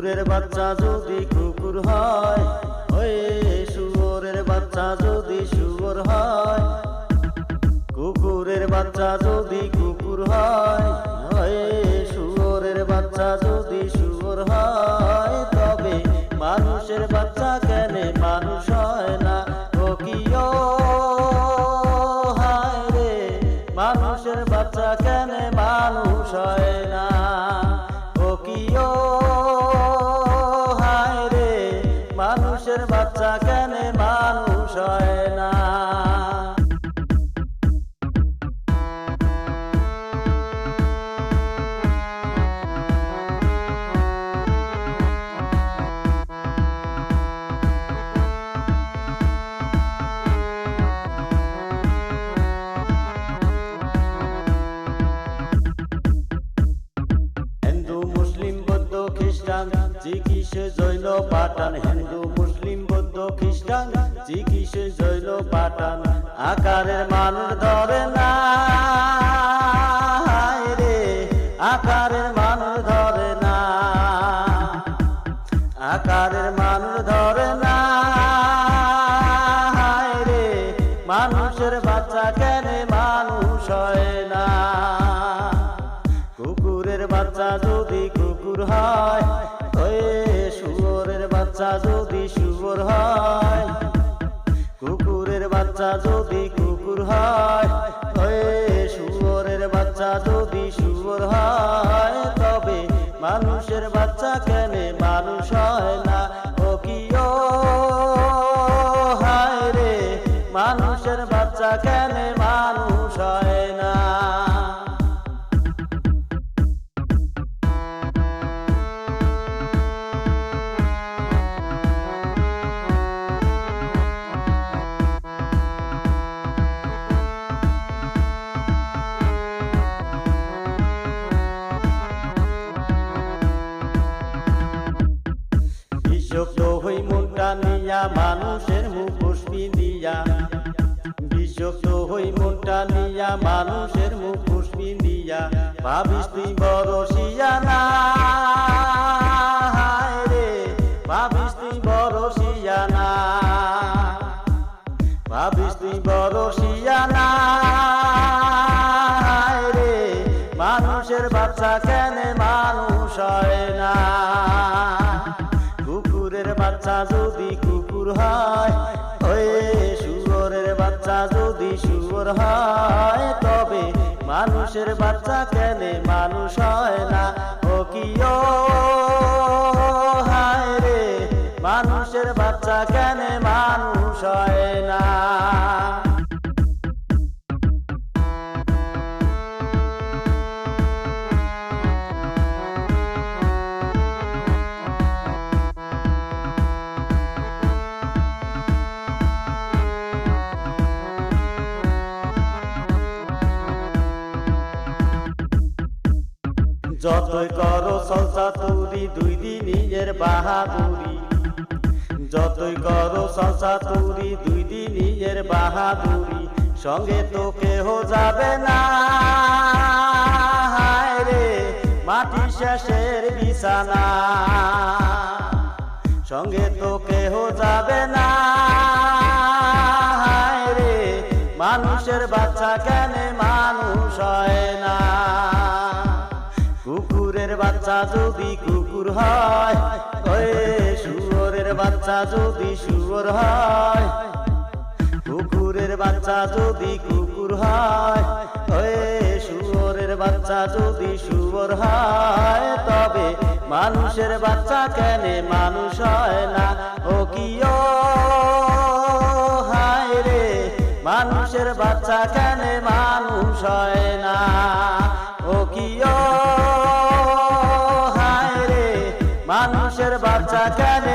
কুকুরের বাচ্চা যদি কুকুর হয়, ওই শুয়োরের বাচ্চা যদি শুয়োর হয়। কুকুরের বাচ্চা যদি কুকুর হয়, ওই শুয়োরের বাচ্চা যদি শুয়োর হয়, তবে মানুষের বাচ্চা কেন মানুষ হয়? খ্রিস্টান চিকিৎসে জৈন পাঠান আকারের মানুষ ধরে না রে, আকারের মানুষ ধরে না আকারের মানুষ ধরে না রে, মানুষের বাচ্চা কেন মানুষ হয় না? কুকুরের বাচ্চা যদি কুকুর হয় শুয়োরের বাচ্চা যদি বাচ্চা যদি কুকুর হয় শুয়োরের বাচ্চা যদি শুয়োর হয়, তবে মানুষের বাচ্চা কেন মানুষ হয় না? ও কি হায় রে, মানুষের বাচ্চা কেন মানুষ বিষক্ত হই মনটা নিয়া, মানুষের মুখোশ দিয়া বিষক্ত হই মনটা নিয়া, মানুষের মুখোশ দিয়া ভাবিস তুই বড় শিয়ানা রে। ভাবিস তুই বড় শিয়ানা, ভাবিস তুই বড় শিয়ানা। বাচ্চা যদি কুকুর হয়, ওই শুয়োরের বাচ্চা যদি শুয়োর হয়, তবে মানুষের বাচ্চা কেন মানুষ হয় না? ও কি হায় রে, মানুষের বাচ্চা কেন মানুষ হয় যতই করো সংসা তুরি দুই দিন নিজের বাহাদুরি। যতই করো সংসা তুরি দুই দিন নিজের বাহাদুরি। সঙ্গে তো কেহ যাবে না। রে, মাটি শেষের বিছানা। সঙ্গে তো কেহ যাবে না। রে, মানুষের বাচ্চা কেন মানুষ হয় না? বাচ্চা যদি কুকুর হয় শুয়োরের বাচ্চা যদি শুয়োর হয়। কুকুরের বাচ্চা যদি কুকুর হয় শুয়োরের বাচ্চা যদি শুয়োর হয়। তবে মানুষের বাচ্চা কেন মানুষ হয় না? ও কিও হায় রে, মানুষের বাচ্চা কেন মানুষ হয় না? মানুষের বাচ্চা কেন